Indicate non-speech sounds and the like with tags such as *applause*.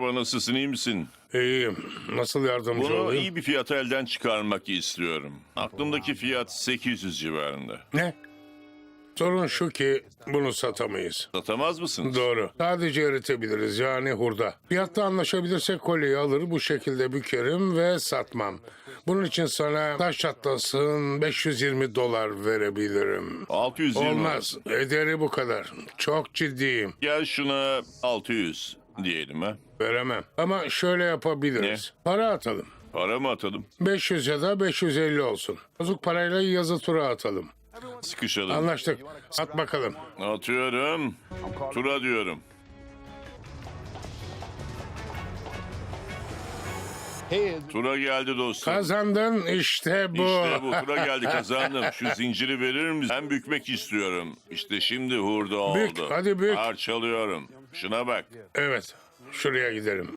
Merhaba nasılsın iyi misin? İyiyim. Nasıl yardımcı Bunu olayım? iyi bir fiyata elden çıkarmak istiyorum. Aklımdaki fiyat 800 civarında. Ne? Sorun şu ki bunu satamayız. Satamaz mısınız? Doğru. Sadece eritebiliriz yani hurda. Fiyatta anlaşabilirsek kolyeyi alır bu şekilde bükerim ve satmam. Bunun için sana taş çatlasın 520 dolar verebilirim. 620. Olmaz. Ederi bu kadar. Çok ciddiyim. Gel şuna 600 diyelim ha. Veremem. Ama şöyle yapabiliriz. Para atalım. Para mı atalım? 500 ya da 550 olsun. Bozuk parayla yazı tura atalım. Sıkışalım. Anlaştık. At bakalım. Atıyorum. Tura diyorum. Tura geldi dostum. Kazandın işte bu. İşte bu tura geldi *laughs* kazandım. Şu zinciri verir misin? Ben bükmek istiyorum. İşte şimdi hurda oldu. Bük, hadi bük. Parçalıyorum. Şuna bak. evet. Şuraya gidelim.